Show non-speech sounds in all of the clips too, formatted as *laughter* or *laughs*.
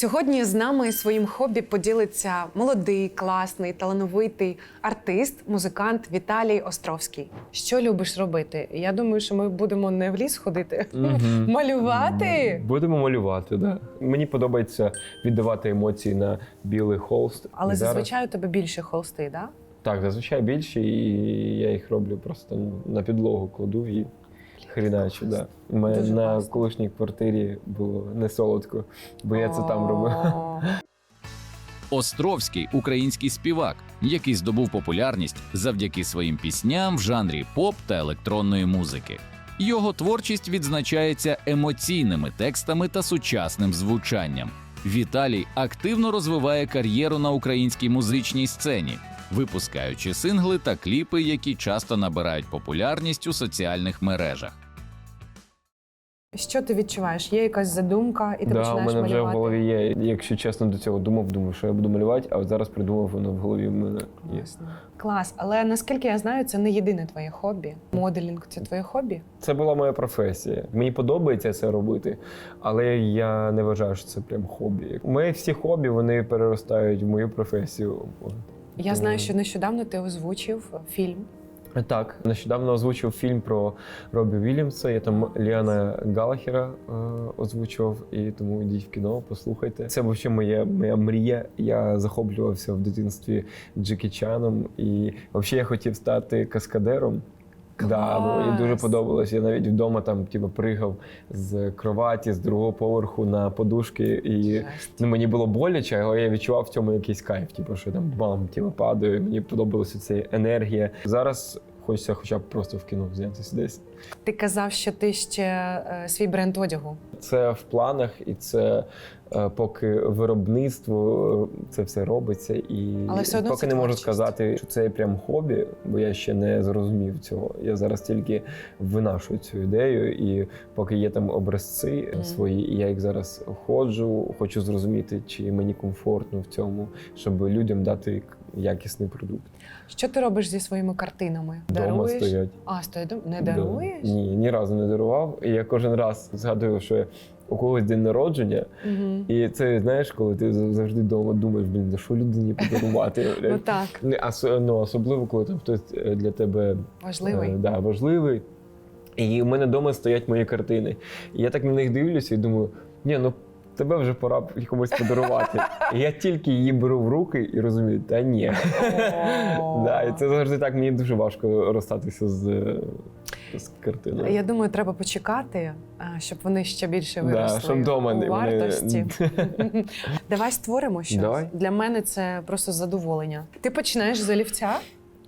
Сьогодні з нами своїм хобі поділиться молодий, класний, талановитий артист, музикант Віталій Островський. Що любиш робити? Я думаю, що ми будемо не в ліс ходити, *laughs* малювати. Будемо малювати, да. Мені подобається віддавати емоції на білий холст. Але зазвичай у тебе більше холсти, да? Так, зазвичай більше, і я їх роблю просто на підлогу кладу і хріначу. Да. У мене Дуже на класно. колишній квартирі було не солодко, бо я це там робив. Островський український співак, який здобув популярність завдяки своїм пісням в жанрі поп та електронної музики. Його творчість відзначається емоційними текстами та сучасним звучанням. Віталій активно розвиває кар'єру на українській музичній сцені, випускаючи сингли та кліпи, які часто набирають популярність у соціальних мережах. Що ти відчуваєш? Є якась задумка, і ти да, у починаєш мене вже в голові є. Якщо чесно до цього думав, думав, що я буду малювати, а от зараз придумав, воно в голові в мене є. Клас, але наскільки я знаю, це не єдине твоє хобі. Моделінг це твоє хобі. Це була моя професія. Мені подобається це робити, але я не вважаю, що це прям хобі. Мої всі хобі вони переростають в мою професію. Я знаю, що нещодавно ти озвучив фільм. Так, нещодавно озвучив фільм про Робі Вільямса. Я там Ліана Галахера е, озвучував, і тому йдіть в кіно, послухайте. Це взагалі моя, моя мрія. Я захоплювався в дитинстві Джекі Чаном, і взагалі я хотів стати каскадером. Да, ну, і дуже подобалось. Я навіть вдома там типу, пригав з кроваті з другого поверху на подушки, і ну, мені було боляче, але я відчував в цьому якийсь кайф, типу, що там бам, типу, падаю. Мені подобалася ця енергія. Зараз хочеться хоча б просто в кіно знятися десь. Ти казав, що ти ще е, свій бренд одягу. Це в планах, і це е, поки виробництво е, це все робиться. І Але все одно поки це не можу творчість. сказати, що це прям хобі, бо я ще не зрозумів цього. Я зараз тільки винашую цю ідею, і поки є там образці Мгм. свої, і я їх зараз ходжу, хочу зрозуміти, чи мені комфортно в цьому, щоб людям дати якісний продукт. Що ти робиш зі своїми картинами? Дома Даруєш? стоять. А, стоять дома? Не Да. даруєш? Ні, ні разу не дарував. І я кожен раз згадую, що у когось день народження, Угу. і це знаєш, коли ти завжди вдома думаєш, блін, за що людині подарувати? *laughs* Ну так, Не, ну, особливо, коли там хтось е, для тебе важливий. е, да, важливий. І в мене вдома стоять мої картини. І я так на них дивлюся і думаю, ні, ну тебе вже пора комусь подарувати. І я тільки її беру в руки і розумію, та ні. Да, і це завжди так, мені дуже важко розстатися з, е, з картиною. Я думаю, треба почекати, щоб вони ще більше Да, виросли щоб дома у вони- вартості. *laughs* Давай створимо щось. Давай. Для мене це просто задоволення. Ти починаєш з олівця,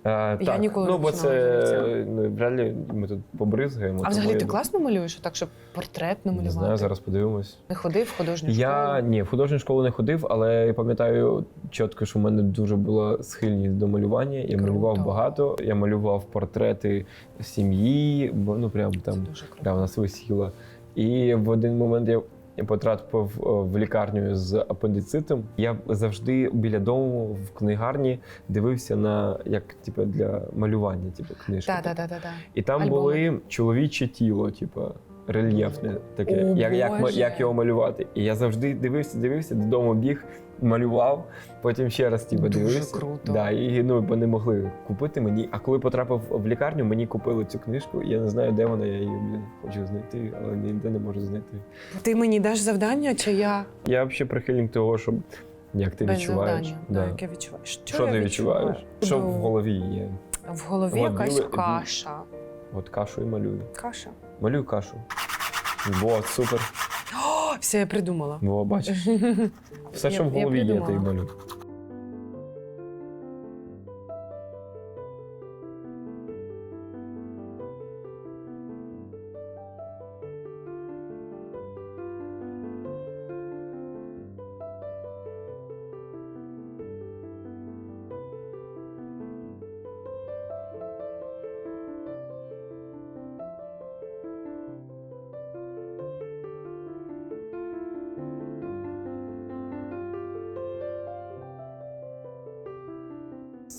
А, Я так. ніколи ну, не бо починала це ну, вряд ми тут побризгаємо. а взагалі ти класно малюєш, так щоб портрет Не намалювати. знаю, зараз подивимось. Не ходив в художню Я школу. ні, в художню школу не ходив, але я пам'ятаю чітко, що в мене дуже була схильність до малювання. Я Круто. малював багато. Я малював портрети сім'ї, бо ну прям Це там дуже круто. да, вона висіла. І в один момент я. Я потрапив е, в лікарню з апендицитом. Я завжди біля дому в книгарні дивився на як типу, для малювання, типу, книжки. та та так, так. І там Альбоми. були чоловіче тіло, типу, рельєфне, таке, О, як, як, Боже. як його малювати. І я завжди дивився, дивився, додому біг, малював, потім ще раз типу, Дуже дивився. круто. Да, і ну, бо не могли купити мені. А коли потрапив в лікарню, мені купили цю книжку. Я не знаю, де вона, я її блін, хочу знайти, але ніде не можу знайти. Ти мені даш завдання, чи я Я взагалі прихильник того, щоб як ти без відчуваєш. завдання? Да. Так, як я відчуваю. Що, Що я ти відчуваєш? Що в Ну, голові є? В голові От якась біле- каша. От кашу і малюю. Каша. Малюю кашу. Вот, супер. О, *gasps* все, я придумала. Во, бачиш. *laughs* Все, що в голові є, ти й малюй.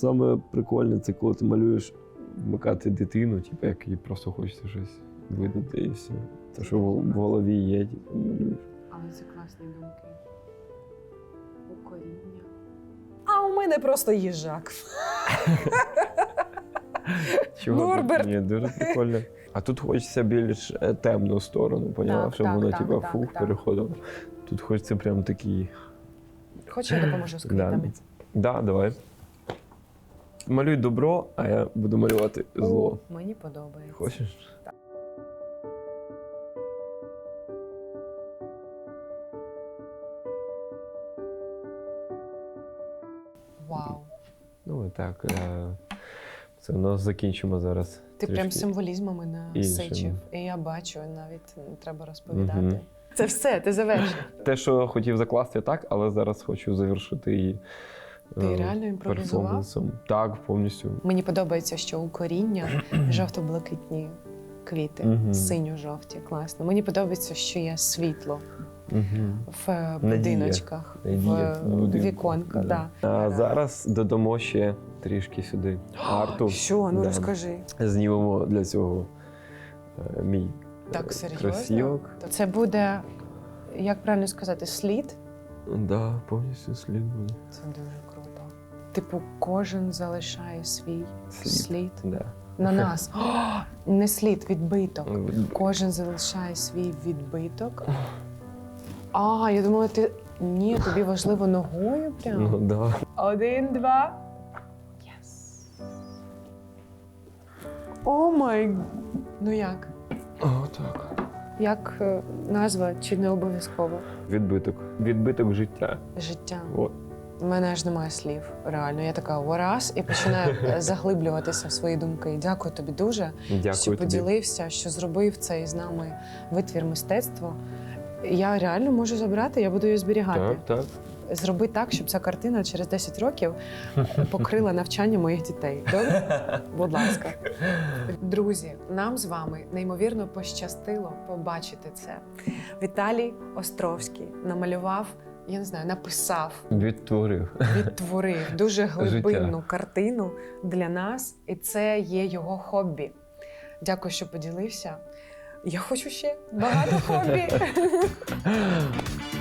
Саме прикольне це коли ти малюєш вмикати дитину, типу, як їй просто хочеться щось видати і все. Те, що в голові є, типу, малюєш. Але це класні думки. коріння. А у мене просто їжак. Чого? Норберт. Ні, дуже прикольно. А тут хочеться більш е, темну сторону, поняла, Так, щоб так, воно так, так, фух так. переходило. Тут хочеться прям такий. Хочеш, я допоможу з Да. квітами? Да, давай. Малюй добро, а я буду малювати зло. Мені подобається. Хочеш? Вау. Ну і так. Це у нас закінчимо зараз. Ти прям символізмами насичив. І я бачу, навіть не треба розповідати. Мгм. Це все, ти завершив. Те, що хотів закласти так, але зараз хочу завершити її. Ти е, реально імпровізував? Так, повністю. Мені подобається, що у коріння *clears throat* жовто-блакитні квіти, синьо-жовті. Класно. Мені подобається, що є світло в е, будиночках, Надія в в віконках. Да. А зараз додамо ще трішки сюди арту. Що? Ну Да. розкажи. Знімемо для цього е, мій Так е, серйозно? кросівок. Це буде, як правильно сказати, слід. Да, повністю слід буде. Це дуже. Типу, кожен залишає свій Слід. слід Да. на нас. О, не слід, відбиток. Кожен залишає свій відбиток. А, я думала, ти. Ні, тобі важливо ногою прям. Ну да. Один, два. Єс. О май. Ну як? О, так. Як е, назва чи не обов'язково? Відбиток. Відбиток життя. Життя. От. У мене аж немає слів. Реально, я така ораз і починаю е, *laughs* заглиблюватися в свої думки. Дякую тобі дуже, Дякую що тобі. поділився, що зробив цей з нами витвір мистецтва. Я реально можу забрати, я буду її зберігати. Так, так. Зроби так, щоб ця картина через 10 років *laughs* покрила навчання моїх дітей. Добре? *laughs* Будь ласка. Друзі, нам з вами неймовірно пощастило побачити це. Віталій Островський намалював, я не знаю, написав, Відтворив. відтворив дуже *laughs* глибинну картину для нас, і це є його хобі. Дякую, що поділився. Я хочу ще багато *laughs* хобі. *laughs*